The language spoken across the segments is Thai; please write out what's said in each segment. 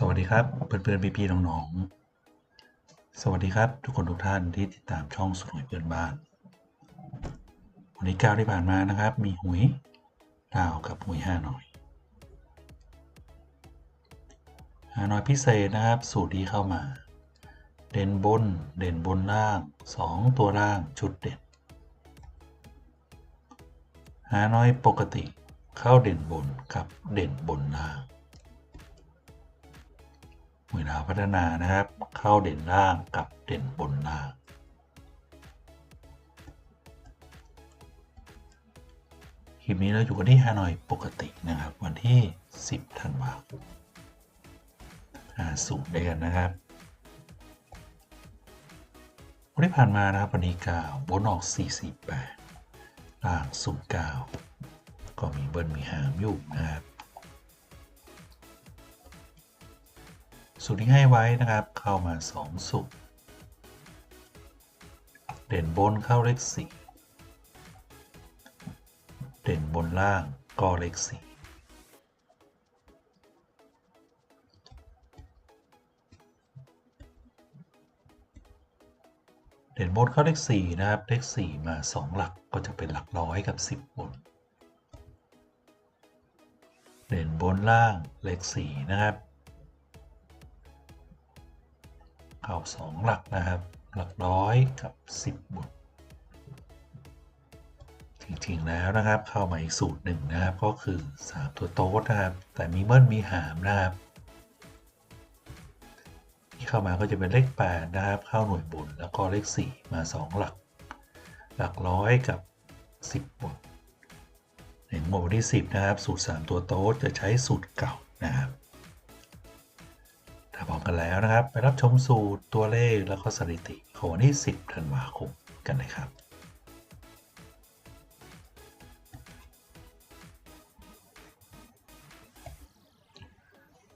สวัสดีครับเพื่อนๆพี่ๆน้องๆ สวัสดีครับทุกคนทุกท่านที่ติดตามช่องสุดหวยเพื่อนบ้าน วันนี้ก้าวที่ผ่านมานะครับ มีหวยดาวกับหวยห้าหน่อยห้าหน่อยพิเศษนะครับ สูตรที่เข้ามา เด่นบนเด่นบนล่าง 2 ตัวล่างชุดเด่นหาน้อยปกติเข้าเด่นบนกับเด่นบนล่าง หวยดาพัฒนานะครับ เข้าเด่นล่างกับเด่นบนล่าง คลิปนี้เราอยู่กันที่ฮานอยปกตินะครับ วันที่ 10ธันวาคมสูตรด้วยกันนะครับวันที่ผ่านมานะครับวันที่9บนออก 448ล่าง 09 ก็มีเบิ้ลมีหามอยู่นะครับ สูตรที่ให้ไว้นะครับ เข้ามา 2 สูตร เด่นบนเข้าเลข4เด่นบนล่างก็เลข4เด่นบนเข้าเลข4นะครับ เลข4มา 2 หลักก็จะเป็นหลักร้อยกับ 10บนเด่นบนล่างเลข4นะครับ เข้าสองหลักนะครับ หลักร้อยกับ 10บทจริงๆแล้วนะครับ เข้ามาอีกสูตรหนึ่งนะครับ ก็คือ 3 ตัวโต๊ดนะครับ แต่มีเบิ้ลมีหามนะครับ ที่เข้ามาก็จะเป็นเลข8นะครับ เข้าหน่วยบนแล้วก็เลข 4 มา 2 หลัก หลักร้อยกับ 10บทในงวดวันที่ 10 นะครับ สูตร 3 ตัวโต๊ดจะใช้สูตรเก่านะครับ ถ้าพร้อมกันแล้วนะครับ ไปรับชมสูตรตัวเลขแล้วก็สถิติของวันที่ 10 ธันวาคมกันเลยครับ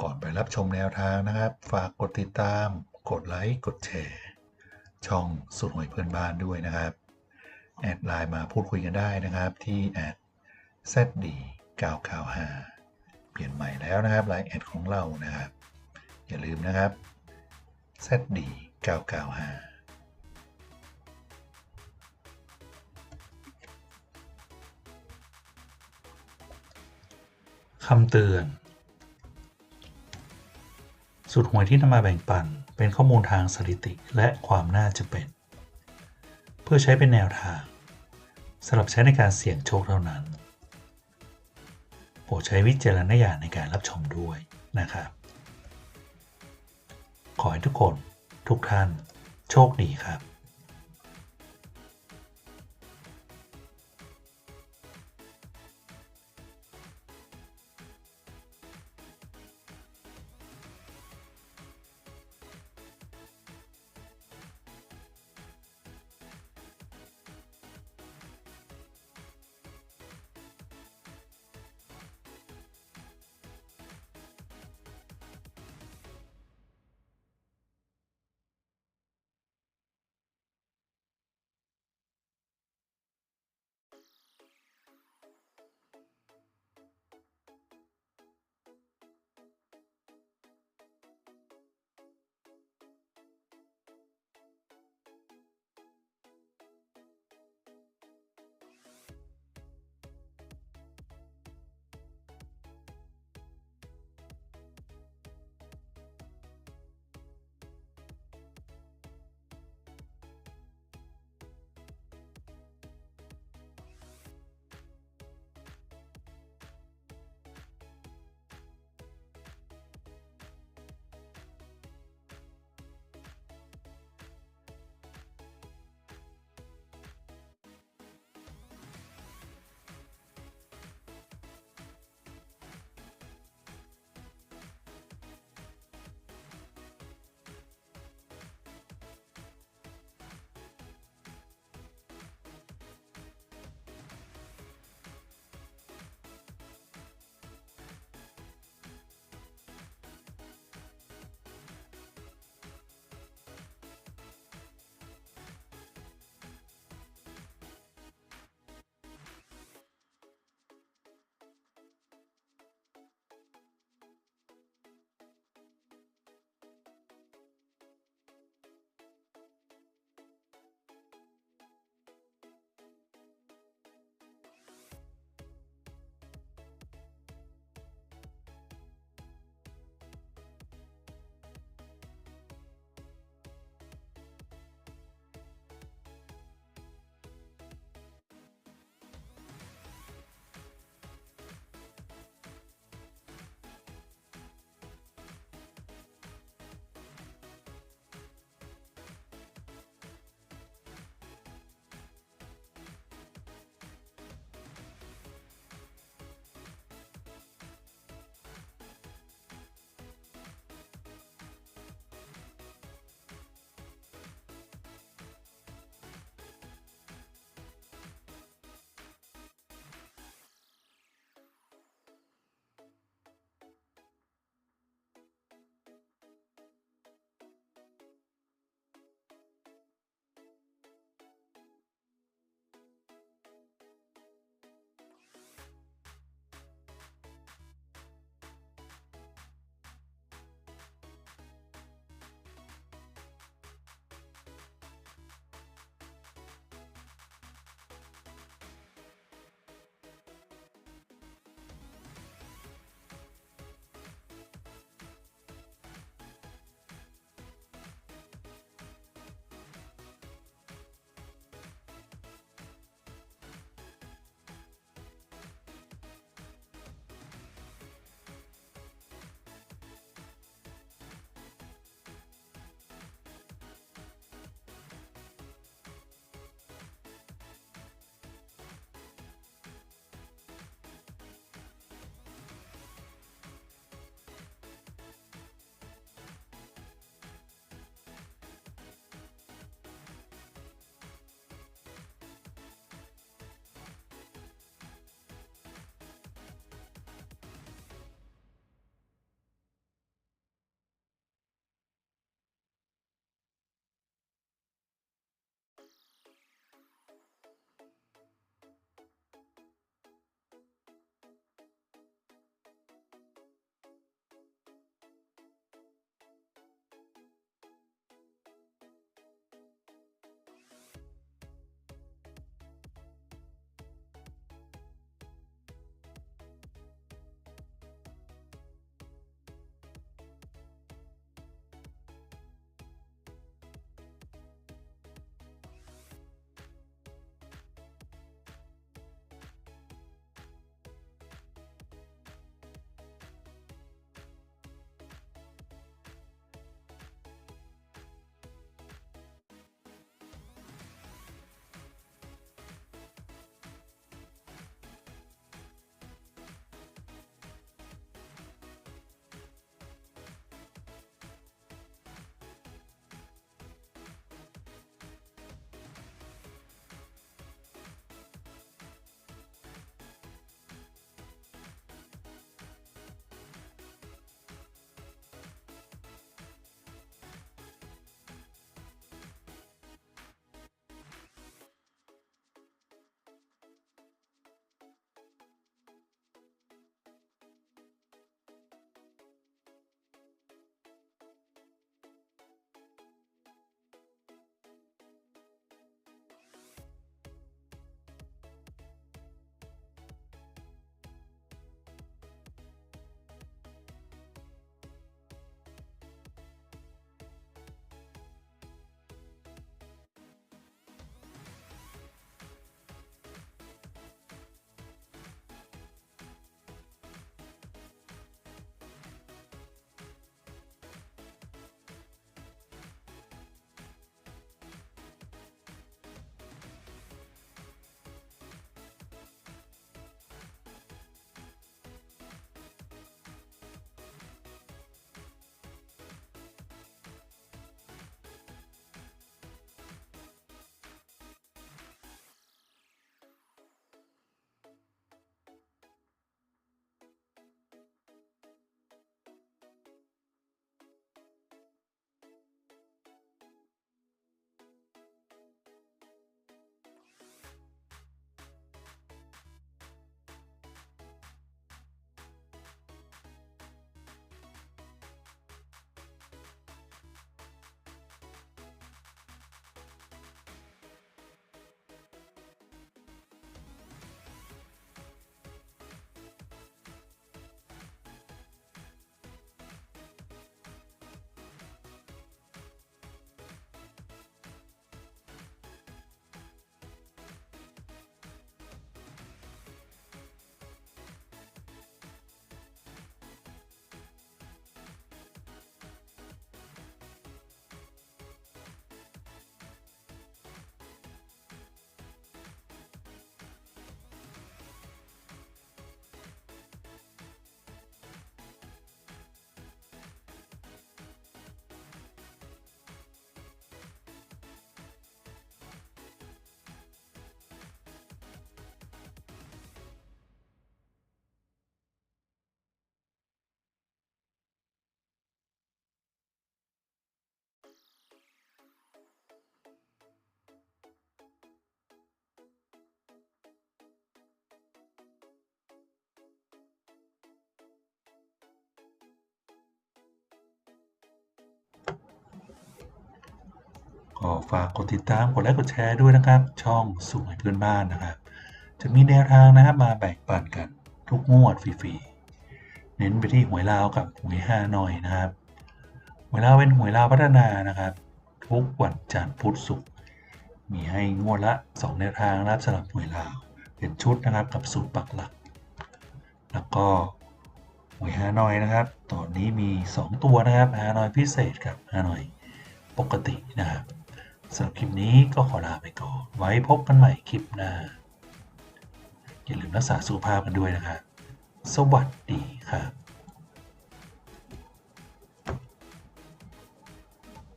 ก่อนไปรับชมแนวทางนะครับ ฝากกดติดตาม กดไลค์ กดแชร์ ช่องสุดหวยเพื่อนบ้านด้วยนะครับ แอดไลน์มาพูดคุยกันได้นะครับที่แอด zd 995เปลี่ยนใหม่แล้วนะครับไลน์แอดของเรานะครับ อย่าลืมนะครับ zd 995คำเตือน สุดหวยที่นำมาแบ่งปันเป็นข้อมูลทางสถิติและความน่าจะเป็น เพื่อใช้เป็นแนวทางสำหรับใช้ในการเสี่ยงโชคเท่านั้น โปรดใช้วิจารณญาณในการรับชมด้วยนะครับ ขอให้ทุกคนทุกท่านโชคดีครับ ก็ฝากกดติดตามกดไลค์กดแชร์ด้วยนะครับ ช่องสูงให้เพื่อนบ้านนะครับ จะมีแนวทางนะครับมาแบ่งปันกันทุกงวดฟรีๆเน้นไปที่หวยลาวกับหวยฮานอยนะครับหวยลาวเป็นหวยลาวพัฒนานะครับ ทุกวันจันทร์พุธศุกร์มีให้งวดละ2แนวทางนะครับสำหรับหวยลาวเป็นชุดนะครับกับสูตรปักหลัก แล้วก็หวยฮานอยนะครับ ตอนนี้มี 2 ตัวนะครับฮานอยพิเศษกับฮานอยปกตินะครับ สำหรับคลิปนี้ก็ขอลาไปก่อน ไว้พบกันใหม่คลิปหน้า อย่าลืมรักษาสุขภาพกันด้วยนะครับ สวัสดีครับ